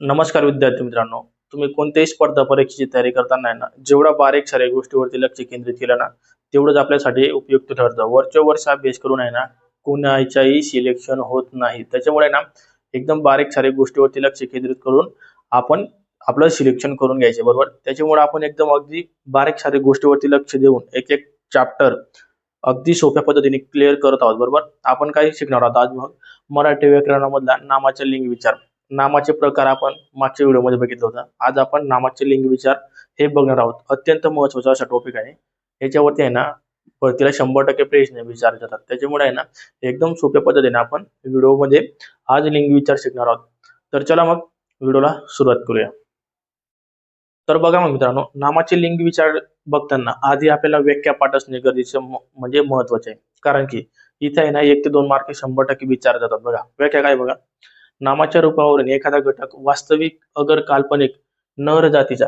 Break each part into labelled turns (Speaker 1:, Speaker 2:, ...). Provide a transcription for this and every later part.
Speaker 1: नमस्कार विद्यार्थी मित्रांनो तुम्ही कोणत्याही स्पर्धा परीक्षेची तयारी करताना ना जेवढा बारीक साऱ्या गोष्टीवरती लक्ष केंद्रित केलं ना तेवढंच आपल्यासाठी उपयुक्त ठरतं. वरच्या वर्ष अभ्यास करून आहे ना कोणाच्याही सिलेक्शन होत नाही. त्याच्यामुळे ना एकदम बारीक साऱ्या गोष्टीवरती लक्ष केंद्रित करून आपण आपलं सिलेक्शन करून घ्यायचे बरोबर? त्याच्यामुळे आपण एकदम अगदी बारीक साऱ्या गोष्टीवरती लक्ष देऊन एक एक चॅप्टर अगदी सोप्या पद्धतीने क्लिअर करत आहोत बरोबर? आपण काय शिकणार आहोत आज मग? मराठी व्याकरणामधला नामाचा लिंग विचार. नामाचे प्रकार आपण मागच्या व्हिडिओमध्ये बघितलं होतं. आज आपण नामाचे लिंग विचार हे बघणार आहोत. अत्यंत महत्त्वाचा असा टॉपिक आहे. याच्यावरती आहे ना भरतीला शंभर टक्के प्रश्न विचारले जातात. त्याच्यामुळे आहे ना एकदम सोप्या पद्धतीने आपण व्हिडिओमध्ये आज लिंग विचार शिकणार आहोत. तर चला मग व्हिडिओला सुरुवात करूया. तर बघा मग मित्रांनो नामाचे लिंग विचार बघताना आधी आपल्याला व्याख्या पाठ असणे गरजेचे म्हणजे महत्त्वाचे आहे. कारण की इथे आहे ना एक ते दोन मार्क शंभर टक्के विचार जातात बघा. व्याख्या काय बघा? नामाच्या रूपावरून एखादा घटक वास्तविक अगर काल्पनिक नर जातीचा.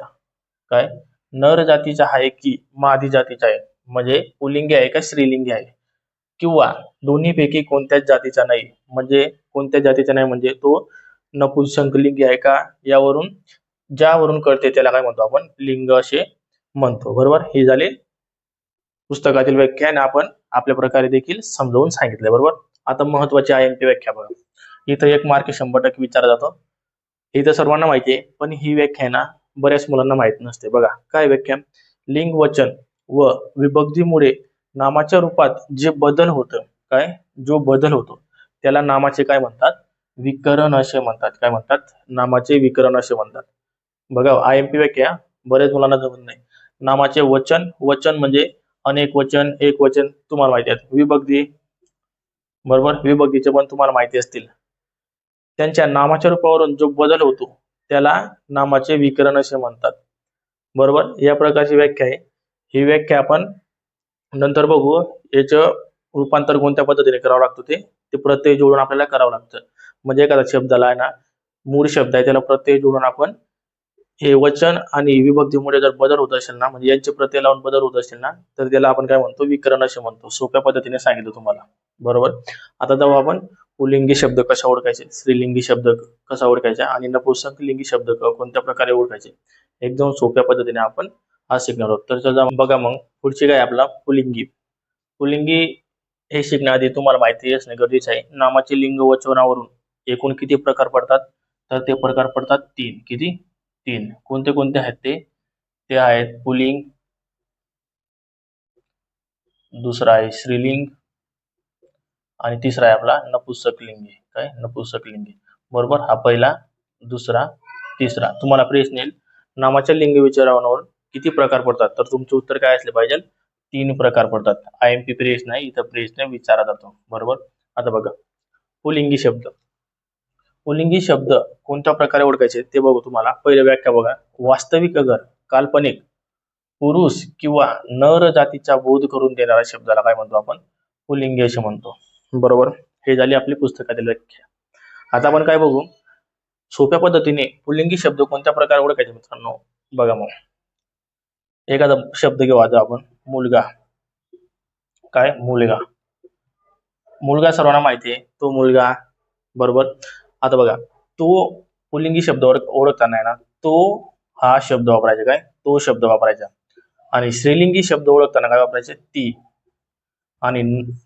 Speaker 1: काय? नर जातीचा आहे की मादी जातीचा आहे? म्हणजे पुलिंगी आहे का स्त्रीलिंगी आहे? किंवा दोन्हीपैकी कोणत्याच जातीचा नाही. म्हणजे कोणत्या जातीचा नाही? म्हणजे तो नपुंसकलिंगी आहे का? यावरून ज्यावरून कळते त्याला काय म्हणतो आपण? लिंग असे म्हणतो. बरोबर? हे झाले पुस्तकातील व्याख्यान. आपण आपल्या प्रकारे देखील समजावून सांगितले. बरोबर? आता महत्वाची आय एम पी व्याख्या बघा. इथं एक मार्क शंभर टक्के विचारला जातो. इथं सर्वांना माहिती आहे पण ही व्याख्या आहे ना बऱ्याच मुलांना माहीत नसते. बघा काय व्याख्या? लिंग वचन व विभक्तीमुळे नामाच्या रूपात जे बदल होतं काय? जो बदल होतो त्याला नामाचे काय म्हणतात? विकरण असे म्हणतात. काय म्हणतात? नामाचे विकरण असे म्हणतात. बघा आय एम पी व्याख्या बऱ्याच मुलांना जमत नाही. नामाचे वचन वचन म्हणजे अनेक वचन एक वचन तुम्हाला माहिती आहेत विभक्ती बरोबर? विभक्तीचे पण तुम्हाला माहिती असतील. त्यांच्या नामाच्या रूपावरून जो बदल होतो त्याला नामाचे विकरण असे म्हणतात. बरोबर? या प्रकारची व्याख्या आहे. ही व्याख्या आपण नंतर बघू. याचं रूपांतर कोणत्या पद्धतीने करावं लागतं ते? ते प्रत्यय जोडून आपल्याला करावं लागतं. म्हणजे एखादा शब्दाला आहे ना मूळ शब्द आहे त्याला प्रत्यय जोडून आपण हे वचन आणि विभक्तीमुळे जर बदल होत असेल ना म्हणजे यांचे प्रत्यय लावून बदल होत असेल ना तर त्याला आपण काय म्हणतो? विकरण असे म्हणतो. सोप्या पद्धतीने सांगितलं तुम्हाला. बरोबर? आता जाऊ आपण पुलिंगी शब्द कसा ओळखायचे? स्त्रीलिंगी शब्द कसा ओळखायचा? आणि नपुंसकलिंगी शब्द कोणत्या प्रकारे ओळखायचे? एकदम सोप्या पद्धतीने आपण आज शिकणार आहोत. तर चला बघा मग पुढची काय आपला? पुलिंगी. पुलिंगी हे शिकण्याआधी तुम्हाला माहिती असणे गरजेचं आहे. नामाचे लिंग वचनावरून एकूण किती प्रकार पडतात? तर ते प्रकार पडतात तीन. किती? तीन. कोणते कोणते आहेत ते? ते आहेत पुलिंग दुसरा आहे स्त्रीलिंग आणि तिसरा आहे आपला नपुंसकलिंगी. काय? नपुंसकलिंगी. बरोबर? हा पहिला दुसरा तिसरा. तुम्हाला प्रेस येईल. नामाच्या लिंग विचारावर किती प्रकार पडतात? तर तुमचे उत्तर काय असले पाहिजे? तीन प्रकार पडतात. आय एम पी प्रेस आहे. इथं प्रश्न विचारला जातो. बरोबर? आता बघा. पुलिंगी शब्द. पुलिंगी शब्द कोणत्या प्रकारे ओळखायचे? ते बघू तुम्हाला. पहिले व्याख्या बघा. वास्तविक अगर काल्पनिक पुरुष किंवा नर जातीचा बोध करून देणाऱ्या शब्दाला काय म्हणतो आपण? पुलिंगी असे म्हणतो. बरोबर? हे झाली आपली पुस्तकातील व्याख्या. आता आपण काय बघू? सोप्या पद्धतीने पुल्लिंगी शब्द कोणत्या प्रकारे ओळखायचे मित्रांनो? बघा मग. एखादा शब्द घेऊ आता आपण. मुलगा. काय? मुलगा. मुलगा सर्वांना माहिती आहे. तो मुलगा. बरोबर? आता बघा. तो पुल्लिंगी शब्द ओळखताना आहे ना तो हा शब्द वापरायचा. काय? तो शब्द वापरायचा. आणि स्त्रीलिंगी शब्द ओळखताना काय वापरायचे? ती. आणि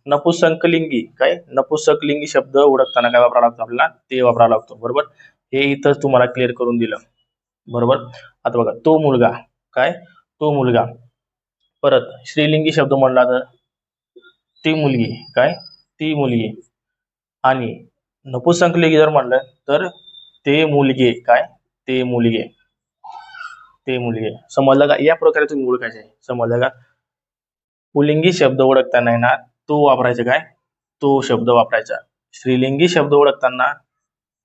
Speaker 1: नपुसंकलिंगी काय? नपुसकलिंगी शब्द ओळखताना काय वापरावा लागतो आपल्याला? ते वापरावा लागतो बरोबर? हे इथं तुम्हाला क्लिअर करून दिलं बरोबर? आता बघा तो मुलगा काय? तो मुलगा परत स्त्रीलिंगी शब्द म्हणला तर ती मुलगी काय? ती मुलगी. आणि नपुसंकलिंगी जर म्हणलं तर ते मुलगे काय? ते मुलगे. ते मुलगे. समजलं का? या प्रकारे तुम्ही ओळखायचे समजलं का? पुलिंगी शब्द ओळखताना आहे ना तो वापरायचा काय? तो शब्द वापरायचा. स्त्रीलिंगी शब्द ओळखताना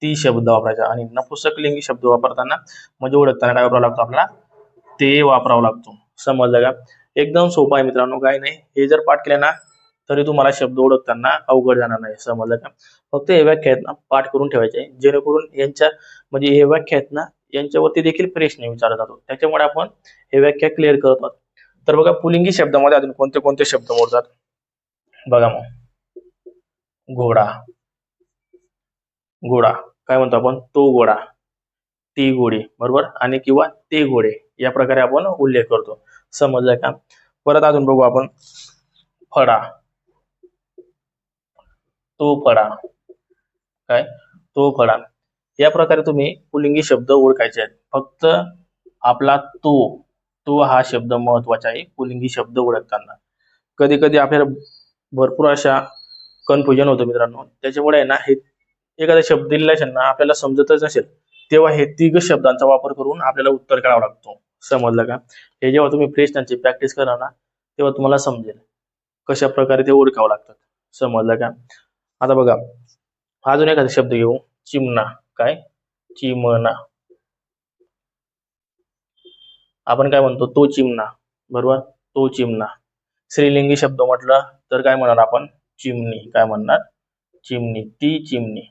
Speaker 1: ती शब्द वापरायचा. आणि नपुसकलिंगी शब्द वापरताना म्हणजे ओळखताना काय वापरावा लागतो आपला ते वापरावा लागतो. समजलं का? एकदम सोपं आहे मित्रांनो काय नाही. हे जर पाठ केलं ना तरी तुम्हाला शब्द ओळखताना अवघड जाणार नाही. समजलं का? फक्त हे व्याख्या आहेत ना पाठ करून ठेवायचे. जेणेकरून यांच्या म्हणजे हे व्याख्या आहेत ना यांच्यावरती देखील प्रश्न विचारला जातो. त्याच्यामुळे आपण हे व्याख्या क्लिअर करत आहोत. तर बघा पुलिंगी शब्दामध्ये अजून कोणते कोणते शब्द मोडतात? बघा मग. घोडा. घोडा. काय म्हणतो आपण? तो घोडा. ती गोडी बरोबर? आणि किंवा ते घोडे. या प्रकारे आपण उल्लेख करतो. समजलं का? परत अजून बघू आपण. फडा. तो फडा. काय? तो फडा. या प्रकारे तुम्ही पुलिंगी शब्द ओळखायचे आहेत. फक्त आपला तो. तो हा शब्द महत्त्वाचा आहे. पुलिंगी शब्द ओळखताना. कधी कधी आपल्याला भरपूर अशा कन्फ्युजन होतं मित्रांनो. त्याच्यामुळे आहे ना हे एखादा शब्द दिलेला असेल ना आपल्याला समजतच नसेल तेव्हा हे तिघ शब्दांचा वापर करून आपल्याला उत्तर काढावा लागतो. समजलं का? हे जेव्हा तुम्ही प्रश्नांची प्रॅक्टिस करा ना तेव्हा तुम्हाला समजेल कशा प्रकारे ते ओळखावं लागतात. समजलं का? आता बघा अजून एखादा शब्द घेऊ. चिमणा. काय? चिमणा. आपण काय म्हणतो तो चिमणा. बरोबर? तो चिमणा. स्त्रीलिंगी शब्द म्हटलं तर काय म्हणणार आपण? चिमणी. काय म्हणणार? चिमणी. ती चिमणी.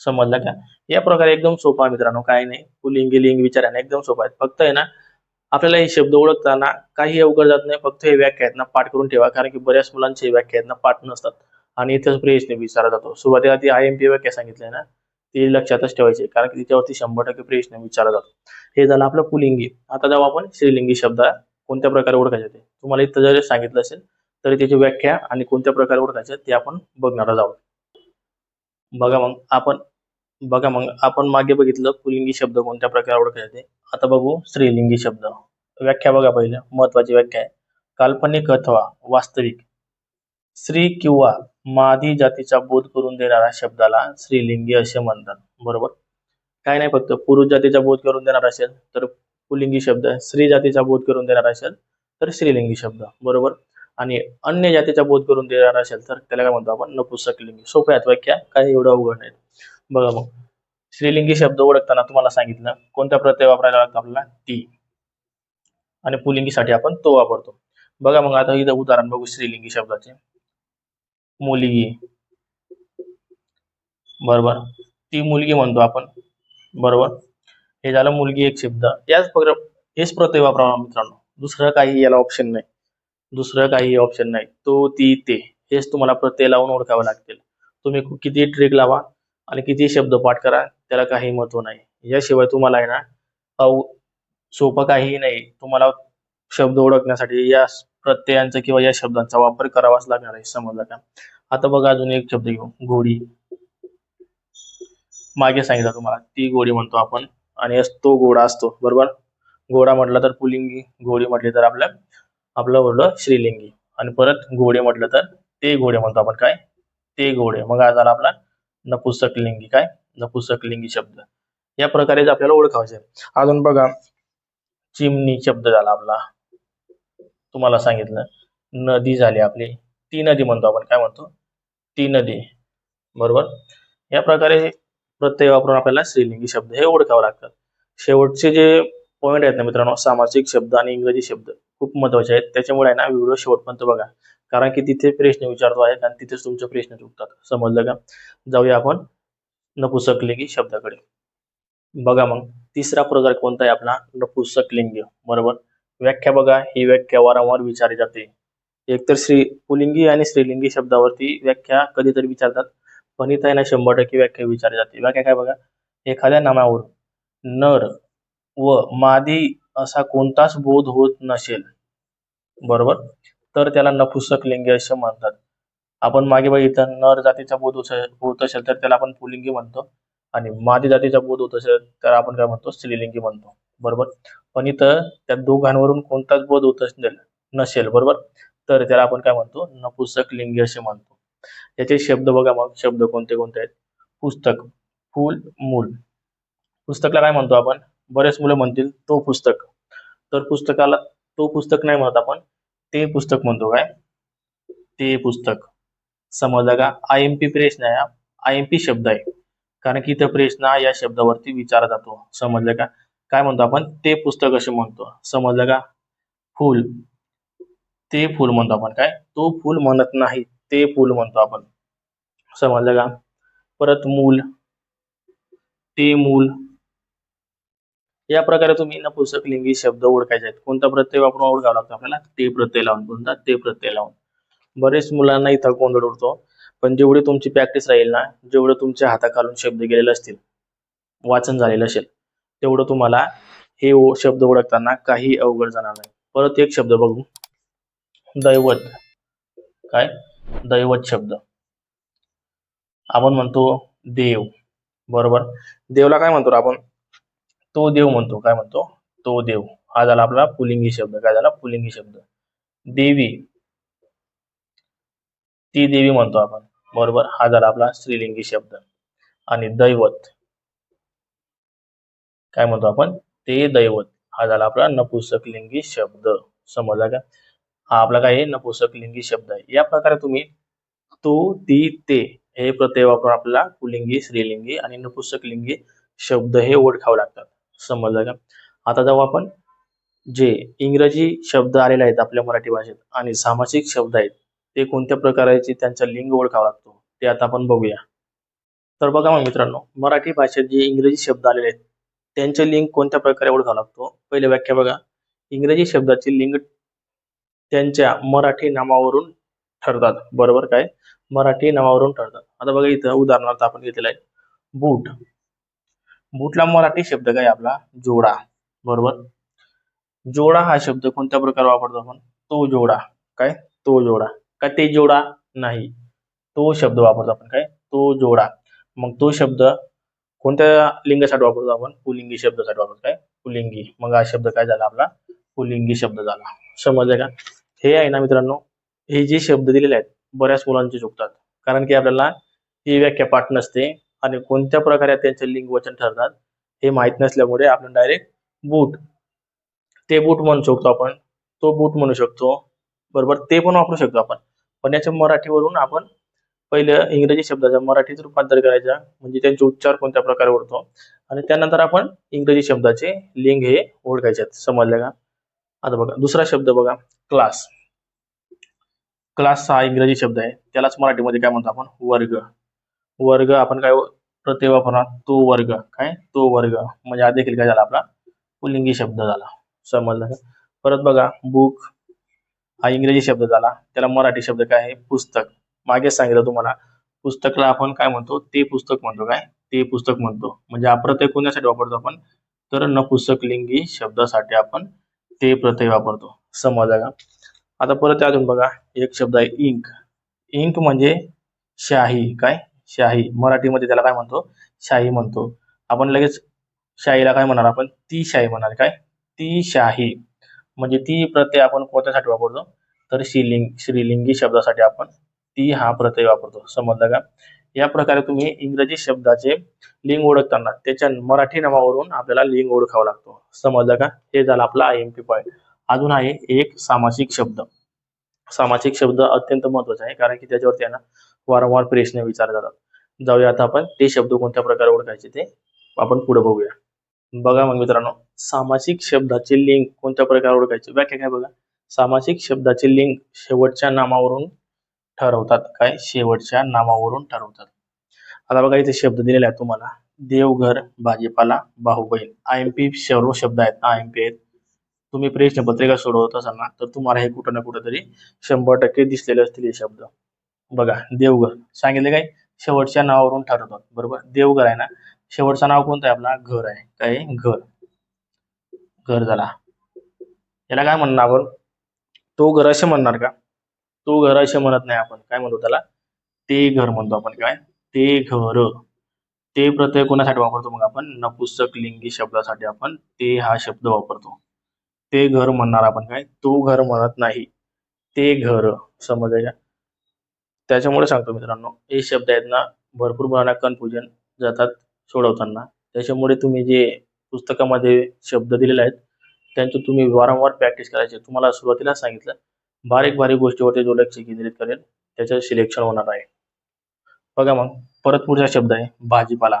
Speaker 1: समजलं का? या प्रकारे एकदम सोपा मित्रांनो. काय नाही. पुलिंगी लिंग विचाराने एकदम सोपा आहे फक्त आहे ना आपल्याला हे शब्द ओळखताना काही अवघड जात नाही. फक्त हे व्याख्या आहेत ना पाठ करून ठेवा. कारण की बऱ्याच मुलांचे व्याख्या आहेत ना पाठ नसतात. आणि इथेच प्रश्न विचारला जातो. सुरुवातीला ती आय एम पी व्याख्या सांगितली ना ते लक्षातच ठेवायचे कारण की तिच्यावरती शंभर टक्के प्रश्न विचारला जातो. हे झालं आपलं पुलिंगी. आता जाऊ आपण स्त्रीलिंगी शब्द कोणत्या प्रकारे ओळखायचे ते. तुम्हाला इथं जर सांगितलं असेल तरी त्याची व्याख्या आणि कोणत्या प्रकारे ओळखायचे ते आपण बघणार आहोत. बघा मग आपण बघा मग आपण मागे बघितलं पुलिंगी शब्द कोणत्या प्रकारे ओळखायचे ते. आता बघू स्त्रीलिंगी शब्द. व्याख्या बघा पहिलं महत्वाची व्याख्या आहे. काल्पनिक अथवा वास्तविक. स्त्री किंवा मादी जातीचा बोध करून देणाऱ्या शब्दाला स्त्रीलिंगी असे म्हणतात. बरोबर? काय नाही फक्त पुरुष जातीचा बोध करून देणार असेल तर पुलिंगी शब्द स्त्री जातीचा बोध करून देणार असेल तर स्त्रीलिंगी शब्द. बरोबर? आणि अन्य जातीचा बोध करून देणार असेल तर त्याला काय म्हणतो आपण? नपुसकलिंगी सोप्या आहेत व्याख्या काही एवढं अवघड नाही. बघा मग. स्त्रीलिंगी शब्द ओळखताना तुम्हाला सांगितलं कोणत्या प्रत्यय वापरायला लागतो आपल्याला? ती. आणि पुलिंगीसाठी आपण तो वापरतो. बघा मग आता इथं उदाहरण बघू स्त्रीलिंगी शब्दाचे. मुलगी. बरोबर? ती मुलगी म्हणतो आपण. बरोबर? हे झालं मुलगी एक शब्द. याच प्रकारे हेच प्रत्यय वापरावा मित्रांनो. दुसरं काही याला ऑप्शन नाही. दुसरं काही ऑप्शन नाही. तो ती ते. हेच तुम्हाला प्रत्यय लावून ओळखावं लागतील. तुम्ही किती ट्रिक लावा आणि किती शब्द पाठ करा त्याला काही महत्त्व नाही. याशिवाय तुम्हाला आहे ना सोपं काहीही नाही. तुम्हाला शब्द ओळखण्यासाठी या प्रत्ययांचा किंवा या शब्दांचा वापर करावाच लागणार आहे समजलं का? आता बघा अजून एक शब्द घेऊ. घोडी. मागे सांगितलं तुम्हाला. ती गोडी म्हणतो आपण. आणि अस- तो घोडा असतो. बरोबर? घोडा म्हटलं तर पुलिंगी. घोडी म्हटली तर आपल्या आपलं उरलं श्रीलिंगी. आणि परत घोडे म्हटलं तर ते घोडे म्हणतो आपण काय? ते घोडे. मग आज झाला आपला नपुसकलिंगी काय? नपुसकलिंगी शब्द. या प्रकारे आपल्याला ओळखायचे अजून बघा. चिमणी शब्द झाला आपला. तुम्हाला सांगितलं. नदी झाली आपली. ती नदी म्हणतो आपण काय म्हणतो? ती नदी. बरोबर? या प्रकारे प्रत्यय वापरून आपल्याला स्त्रीलिंगी शब्द हे ओळखावे लागतात. शेवटचे जे पॉईंट आहेत ना मित्रांनो सामासिक शब्द आणि इंग्रजी शब्द खूप महत्त्वाचे आहेत. त्याच्यामुळे आहे ना व्हिडिओ शेवटपर्यंत बघा. कारण की तिथे प्रश्न विचारतो आहेत आणि तिथेच तुमचे प्रश्न चुकतात समजलं का? जाऊया आपण नपुसकलिंगी शब्दाकडे. बघा मग तिसरा प्रकार कोणता आहे आपला? नपुसकलिंगी. बरोबर? व्याख्या बघा. ही व्याख्या वारंवार विचारली जाते. एकतर श्री पुलिंगी आणि स्त्रीलिंगी शब्दावरती व्याख्या कधीतरी विचारतात. पण इथं आहे ना शंभर टक्के व्याख्या विचारली जाते. व्याख्या काय बघा? एखाद्या नामावर नर व मादी असा कोणताच बोध होत नसेल. बरोबर? तर त्याला नपुसक लिंगी असे म्हणतात. आपण मागे बघितलं नर जातीचा बोध होत असेल तर त्याला आपण पुलिंगी म्हणतो. आणि मादी जातीचा बोध होत असेल तर आपण काय म्हणतो? स्त्रीलिंगी म्हणतो. बरोबर? पण इथं त्या दोघांवरून कोणताच बोध होत नसेल बरोबर? तर त्याला आपण काय म्हणतो? नपुसक लिंगी असे म्हणतो. याचे शब्द बघा मग शब्द कोणते कोणते आहेत? पुस्तक फूल मूल. पुस्तकला काय म्हणतो आपण? बरेच मुलं म्हणतील तो पुस्तक. तर पुस्तकाला तो पुस्तक नाही म्हणत आपण ते पुस्तक म्हणतो काय? ते पुस्तक. समजलं का आय एम पी प्रश्न आहे आय एम पी शब्द आहे. कारण की इथं प्रश्न या शब्दावरती विचारला जातो. समजलं का? काय म्हणतो आपण? ते पुस्तक असे म्हणतो. समजलं का? फूल. ते फूल म्हणतो आपण काय? तो फूल म्हणत नाही ते फूल म्हणतो आपण. समजलं का? परत मूल. ते मूल. या प्रकारे तुम्ही नपुसक लिंगी शब्द ओळखायचे आहेत. कोणता प्रत्यय वापरून ओळखावा लागतो आपल्याला? ते प्रत्यय लावून. कोणता? ते प्रत्यय लावून. बरेच मुलांना इथं गोंधळ उडतो. पण जेवढी तुमची प्रॅक्टिस राहील ना जेवढं तुमच्या हाताखालून शब्द गेलेले असतील वाचन झालेलं असेल तेवढं तुम्हाला हे ओ- शब्द ओळखताना काही अवघड जाणार नाही. परत एक शब्द बघू. दैवत. काय? दैवत शब्द. आपण म्हणतो देव. बरोबर? देवला काय म्हणतो आपण? तो देव म्हणतो. काय म्हणतो? तो देव. हा झाला आपला पुलिंगी शब्द. काय झाला? पुलिंगी शब्द. देवी. ती देवी म्हणतो आपण. बरोबर? हा झाला आपला स्त्रीलिंगी शब्द. आणि दैवत. काय म्हणतो आपण? ते दैवत. हा झाला आपला नपुसकलिंगी शब्द. समजला का? हा आपला काय आहे? नपुसकलिंगी शब्द आहे. या प्रकारे तुम्ही तो ती ते हे प्रत्यय वापरून आपल्याला पुलिंगी स्त्रीलिंगी आणि नपुसकलिंगी शब्द हे ओळखावे लागतात. समजलं का? आता जाऊ आपण. जे इंग्रजी शब्द आलेले आहेत आपल्या मराठी भाषेत आणि सामासिक शब्द आहेत ते कोणत्या प्रकारचे त्यांचा लिंग ओळखावा लागतो ते आता आपण बघूया. तर बघा मग मित्रांनो मराठी भाषेत जे इंग्रजी शब्द आलेले आहेत त्यांचे लिंग कोणत्या प्रकारे ओळखावा लागतो? पहिले व्याख्या बघा. इंग्रजी शब्दाचे लिंग त्यांच्या मराठी नामावरून ठरतात. बरोबर काय? मराठी नावावरून ठरतात. आता बघा इथं उदाहरणार्थ आपण घेतलेलं आहे. बूट. बूटला मराठी शब्द काय आपला? जोडा. बरोबर? जोडा हा शब्द कोणत्या प्रकारे वापरतो आपण? तो जोडा. काय? तो जोडा. का ते जोडा? नाही. तो शब्द वापरतो आपण काय? तो जोडा. मग तो शब्द कोणत्या लिंगासाठी वापरतो आपण? पुलिंगी शब्दासाठी वापरतो. काय? पुलिंगी. मग हा शब्द काय झाला आपला? पुलिंगी शब्द झाला. समजलं का? हे आहे ना मित्रांनो हे जे शब्द दिलेले आहेत बऱ्याच मुलांचे चुकतात. कारण की आपल्याला ही व्याख्या पाठ नसते आणि कोणत्या प्रकारे त्यांचे लिंग वचन ठरतात हे माहीत नसल्यामुळे आपण डायरेक्ट बूट ते बूट म्हणू शकतो आपण. तो बूट म्हणू शकतो. बरोबर? ते पण वापरू शकतो आपण. पण याच्या मराठीवरून आपण पहिलं इंग्रजी शब्दाचा मराठीत रूपांतर करायचा म्हणजे त्यांचे उच्चार कोणत्या प्रकारे ओढतो? आणि त्यानंतर आपण इंग्रजी शब्दाचे लिंग हे ओळखायचे आहेत. समजलं का? आता बघा दुसरा शब्द बघा क्लास. क्लास हा इंग्रजी शब्द आहे. त्यालाच मराठीमध्ये काय म्हणतो आपण? वर्ग. वर्ग आपण काय प्रत्यय वापरणार तो वर्ग. काय? तो वर्ग. म्हणजे हा देखील काय झाला आपला? पुलिंगी शब्द झाला. समजलं का? परत बघा बुक हा इंग्रजी शब्द झाला. त्याला मराठी शब्द काय आहे? पुस्तक. मागे सांगितलं तुम्हाला. पुस्तकला आपण काय म्हणतो? ते पुस्तक म्हणतो काय? ते पुस्तक म्हणतो. म्हणजे हा प्रत्यय कोणासाठी वापरतो आपण? तर नपुसकलिंगी शब्दासाठी आपण ते प्रत्यय वापरतो. समजा का? आता परत अजून बघा. एक शब्द आहे इंक. इंक म्हणजे शाही. काय? शाही. मराठीमध्ये त्याला काय म्हणतो? शाही म्हणतो. आपण लगेच शाहीला काय म्हणणार आपण? ती शाही म्हणाल. काय? ती शाही. म्हणजे ती प्रत्यय आपण कोणत्यासाठी वापरतो? तर श्रीलिंग श्रीलिंगी शब्दासाठी आपण ती हा प्रत्यय वापरतो. समजलं का? या प्रकारे तुम्ही इंग्रजी शब्दाचे लिंग ओळखताना त्याच्या मराठी नावावरून आपल्याला लिंग ओळखावा लागतो. समजलं का? हे झालं आपला आय एम पी पॉईंट अजून आहे एक सामासिक शब्द. सामासिक शब्द अत्यंत महत्त्वाचा आहे कारण की त्याच्यावरती यांना वारंवार प्रश्न विचारले जातात. जाऊया आता आपण ते शब्द कोणत्या प्रकारे ओळखायचे ते आपण पुढे बघूया. बघा मग मित्रांनो सामासिक शब्दाचे लिंग कोणत्या प्रकारे ओळखायचे? व्याख्या काय बघा. सामासिक शब्दाचे लिंग शेवटच्या नामावरून ठरवतात काय शेवटच्या नावावरून ठरवतात. आता बघा इथे शब्द दिलेले आहेत तुम्हाला. देवघर भाजीपाला बाहुबैल आय एम पी सर्व शब्द आहेत. आय एम पी आहेत. तुम्ही प्रश्नपत्रिका सोडवत असाल ना तर तुम्हाला हे कुठं ना कुठं तरी शंभर टक्के दिसलेले असतील हे शब्द. बघा देवघर. सांगितले काय? शेवटच्या नावावरून ठरवतात. बरोबर? देवघर आहे ना? शेवटचं नाव कोणतं आहे आपला? घर आहे. काय? घर. घर झाला. याला काय म्हणणार आपण? तो घर असे म्हणणार का? तो घर असे म्हणत नाही आपण. काय म्हणतो त्याला? ते घर म्हणतो आपण. काय? ते घर. ते प्रत्यय कोणासाठी वापरतो मग आपण? नपुसक लिंगी शब्दासाठी आपण ते हा शब्द वापरतो. ते घर म्हणणार आपण. काय? तो घर म्हणत नाही. ते घर. समजायच्या त्याच्यामुळे सांगतो मित्रांनो हे शब्द आहेत ना भरपूर मुलांना कन्फ्युजन जातात सोडवताना. त्याच्यामुळे तुम्ही जे पुस्तकामध्ये शब्द दिलेले आहेत त्यांचं तुम्ही वारंवार प्रॅक्टिस करायचे. तुम्हाला सुरुवातीला सांगितलं बारीक बारीक गोष्टीवरती जो लक्ष केंद्रित करेल त्याचं सिलेक्शन होणार आहे. बघा मग परत पुढचा शब्द आहे भाजीपाला.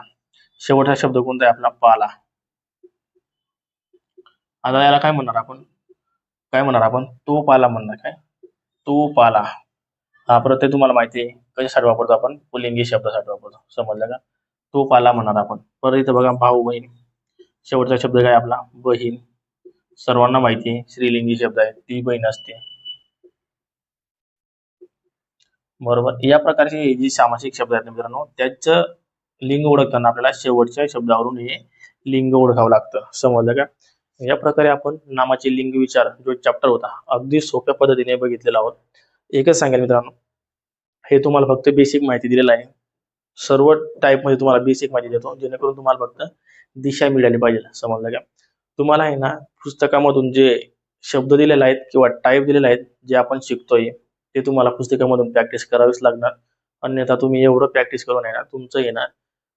Speaker 1: शेवटचा शब्द कोणता आहे आपला? पाला. आता याला काय म्हणणार आपण? काय म्हणणार आपण? तो पाला म्हणणार काय? तो पाला. हा प्रत्यय तुम्हाला माहिती आहे कशासाठी वापरतो आपण? पुलिंगी शब्दासाठी वापरतो. समजलं का? तो पाला म्हणणार आपण. परत इथं बघा भाऊ बहीण. शेवटचा शब्द काय आपला? बहीण. सर्वांना माहिती आहे स्त्रीलिंगी शब्द आहे ती बहीण असते. बरोबर. या प्रकारचे हे जे सामासिक शब्द आहेत मित्रांनो त्याचं लिंग ओळखताना आपल्याला शेवटच्या शब्दावरून हे लिंग ओळखावं लागतं. समजलं का? या प्रकारे आपण नामाचे लिंग विचार जो चॅप्टर होता अगदी सोप्या पद्धतीने बघितलेला आहोत. एकच सांगेल मित्रांनो हे तुम्हाला फक्त बेसिक माहिती दिलेलं आहे. सर्व टाईपमध्ये तुम्हाला बेसिक माहिती देतो जेणेकरून तुम्हाला फक्त दिशा मिळाली पाहिजे. समजलं का? तुम्हाला आहे ना पुस्तकामधून जे शब्द दिलेले आहेत किंवा टाईप दिलेले आहेत जे आपण शिकतोय ते तुम्हाला पुस्तकामधून प्रॅक्टिस करावीच लागणार. अन्यथा तुम्ही एवढं प्रॅक्टिस करून येणार तुमचं येणार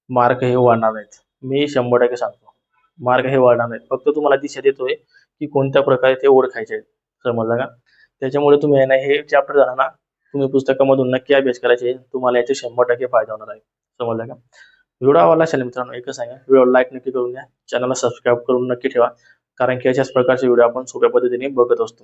Speaker 1: मार्क हे वाढणार नाहीत. मी शंभर टक्के सांगतो मार्क हे वाढणार नाहीत. फक्त तुम्हाला दिशा देतोय की कोणत्या प्रकारे ते ओळखायचे आहेत. समजलं का? त्याच्यामुळे तुम्ही आहे ना हे चॅप्टर झाला ना तुम्ही पुस्तकामधून नक्की अभ्यास करायचे तुम्हाला याचे शंभर टक्के फायदा होणार आहे. समजलं का? व्हिडिओ आवडला असेल मित्रांनो एकच सांगा व्हिडिओ लाईक नक्की करून द्या चॅनलला सबस्क्राईब करून नक्की ठेवा कारण की अशाच प्रकारचे व्हिडिओ आपण सोप्या पद्धतीने बघत असतो.